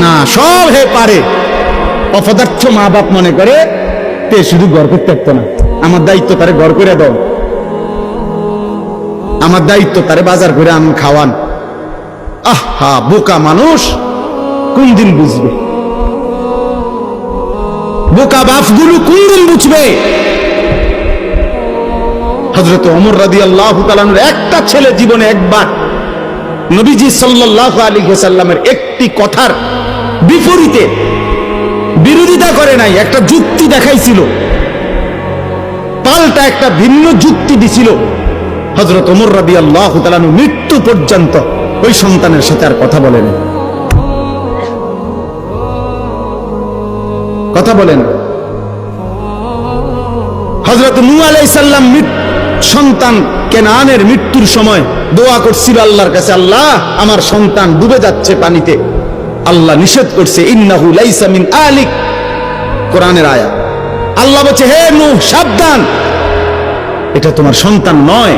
না, সব হে পারে। অপদার্থ মা বাপ মনে করে, তে শুধু গড় করতে পারতো না। আমার দায়িত্ব তারে গড় করে দাও। আমার দায়িত্ব তারে বাজার করে আন খাওয়ান। আহা, বোকা মানুষ। কোন দিন বুঝবে? বোকা বাপগুলো কোন দিন বুঝবে? হজরত অমর রাদি আল্লাহ একটা ছেলে জীবনে একবার নবীজি সাল্লাহ আলী সাল্লামের একটি কথার বিপরীতে বিরোধিতা করে নাই, একটা যুক্তি দেখাইছিল। পাল্টা একটা ভিন্ন যুক্তি দিছিল। হজরত ওমর রাদি আল্লাহ তালানু মৃত্যু পর্যন্ত ওই সন্তানের সাথে আর কথা বলেন। কথা বলেন। হজরত নু আলাইসাল্লাম সন্তান কেনানের মৃত্যুর সময় দোয়া করছিল আল্লাহর কাছে, আল্লাহ, আমার সন্তান ডুবে যাচ্ছে পানিতে। আল্লাহ নিষেধ করছে, ইন্নাহু লাইসা মিন আলিক। কোরআনের আয়া আল্লাহ বলছে, হে নূহ, সাবধান। এটা তোমার সন্তান নয়।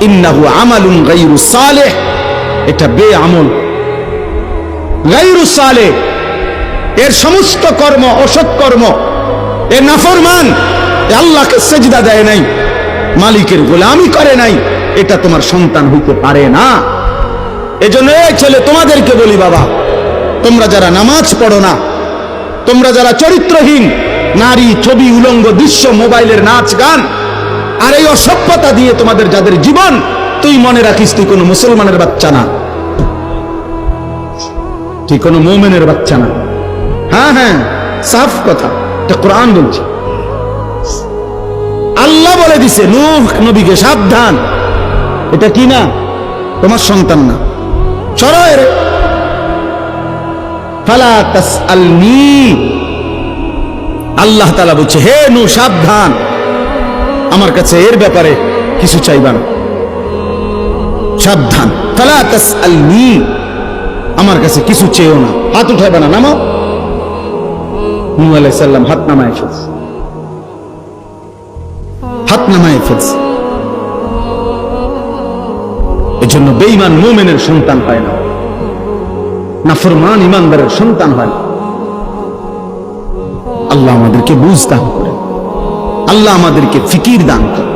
ইন্নাহু আমালুন গায়রু সালেহ। এটা বে আমল গায়রু সালেহ, এর সমস্ত কর্ম অসৎ কর্ম এ নাফরমান আল্লাহকে সেজদা দেয় নাই। মালিকের গোলামি করে নাই, এটা তোমার সন্তান হইতে পারে না। এজন্য এই ছেলে তোমাদেরকে বলি বাবা, তোমরা যারা নামাজ পড়ো না, তোমরা যারা চরিত্রহীন, নারী, ছবি, উলঙ্গ, দৃশ্য, মোবাইলের নাচ, গান, আর এই অসভ্যতা দিয়ে তোমাদের যাদের জীবন, তুই মনে রাখিস তুই কোনো মুসলমানের বাচ্চা না। তুই কোনো মোমেনের বাচ্চা না। হ্যাঁ হ্যাঁ সাফ কথা, এটা কোরআন বলছে। বলে দিছে নূহ নবীকে, সাবধান। এটা কি না? তোমার সন্তান না। সরয়ের আল্লাহ তাআলা বলছে, হে নূহ, সাবধান। আমার কাছে এর ব্যাপারে কিছু চাইবা না। সাবধান। ফালা তাসআলনি। আমার কাছে কিছু চেয়েও না। হাত উঠাইবা না, নামাও। নূহ আলাইহিস সালাম হাত নামায় হাত নামায় ফেলছে। এজন্য বেঈমান মোমেনের সন্তান হয় না। নাফরমান ইমানদারের সন্তান হয় না। আল্লাহ আমাদেরকে বুঝ দান করে আল্লাহ আমাদেরকে ফিকির দান করে